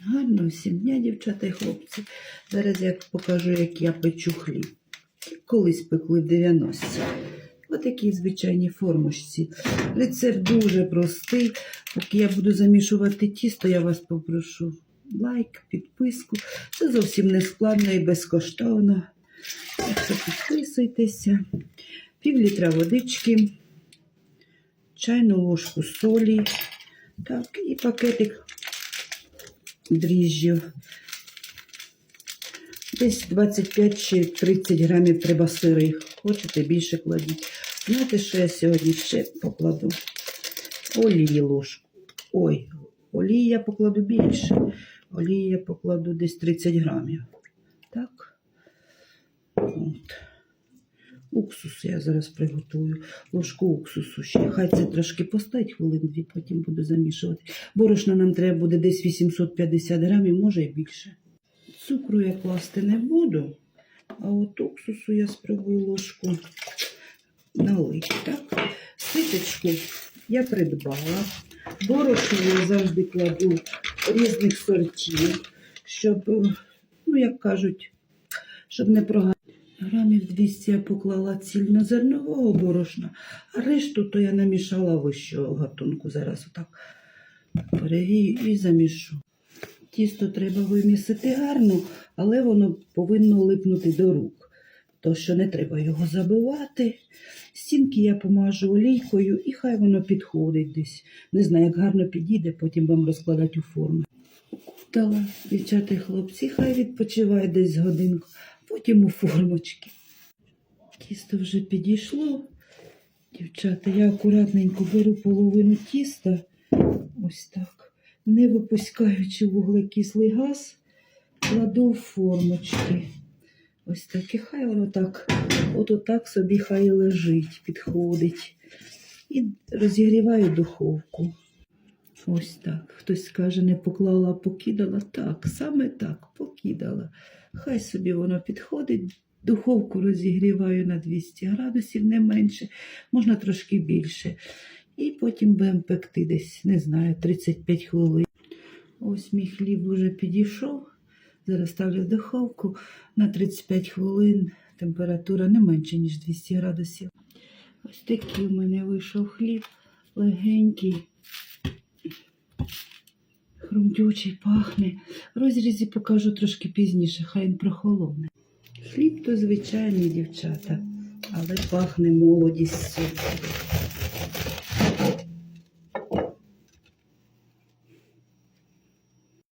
Гарно всім дня, дівчата і хлопці. Зараз я покажу, як я печу хліб. Колись пекли в 90-ті. Отакі звичайні формочці. Рецепт дуже простий. Поки я буду замішувати тісто, я вас попрошу лайк, підписку. Це зовсім не складно і безкоштовно. Так що підписуйтеся. Пів літра водички, чайну ложку солі. Так, і пакетик дріжджів. Десь 25 чи 30 грамів треба сирих. Хочете, більше кладіть. Знаєте, що я сьогодні ще покладу? Олії ложку. Ой, олії я покладу більше. Олії я покладу десь 30 грамів. Так. От. Уксус я зараз приготую. Ложку уксусу ще. Хай це трошки постоїть хвилин дві, потім буду замішувати. Борошна нам треба буде десь 850 грамів, може і більше. Цукру я класти не буду, а от уксусу я спробую ложку налити. Так? Ситочку я придбала. Борошно я завжди кладу різних сортів, щоб, ну як кажуть, щоб не прогадати. Грамів 200 я поклала цільнозернового борошна, а решту то я намішала вищого гатунку. Зараз отак перегрію і замішу. Тісто треба вимісити гарно, але воно повинно липнути до рук. То що не треба його забивати. Стінки я помажу олійкою і хай воно підходить десь. Не знаю, як гарно підійде, потім вам розкладати у форми. Дала дівчата і хлопці, хай відпочиває десь годинку, потім у формочки. Тісто вже підійшло. Дівчата, я акуратненько беру половину тіста, ось так, не випускаючи вуглекислий газ, кладу в формочки. Ось так, і хай воно так, от отак собі хай лежить, підходить. І розігріваю духовку. Ось так. Хтось скаже, не поклала, а покидала. Так, саме так, покидала. Хай собі воно підходить. Духовку розігріваю на 200 градусів, не менше, можна трошки більше. І потім будемо пекти десь, не знаю, 35 хвилин. Ось мій хліб вже підійшов. Зараз ставлю в духовку на 35 хвилин. Температура не менше, ніж 200 градусів. Ось такий у мене вийшов хліб, легенький, хрумтючий, пахне. Розрізі покажу трошки пізніше, хай він прохолодне. Хліб то звичайний, дівчата, але пахне молодістю.